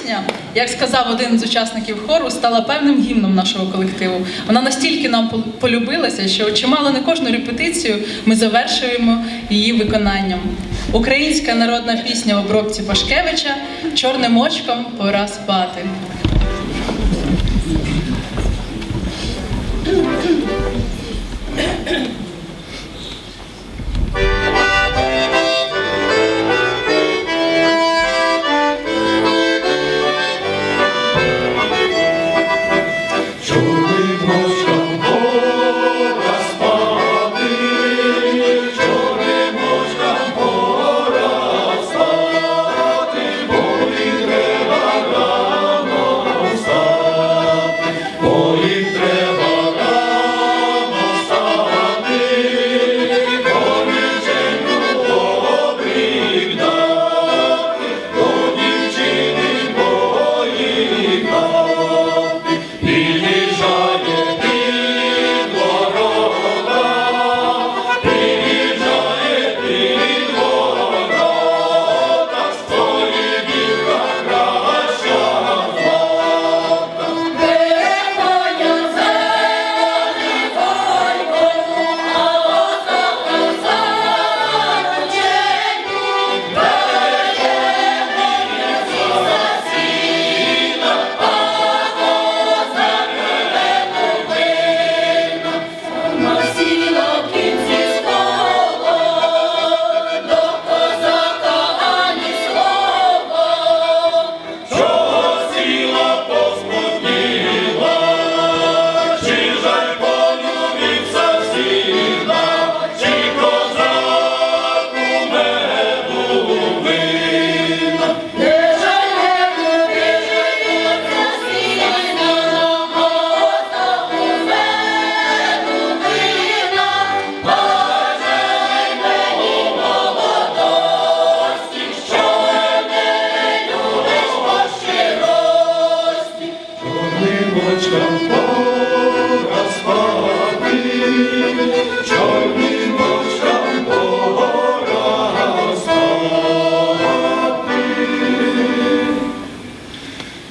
пісня, як сказав один з учасників хору, стала певним гімном нашого колективу. Вона настільки нам полюбилася, що чимало не кожну репетицію ми завершуємо її виконанням. Українська народна пісня в обробці Пашкевича Чорним очком пора спати.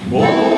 Whoa.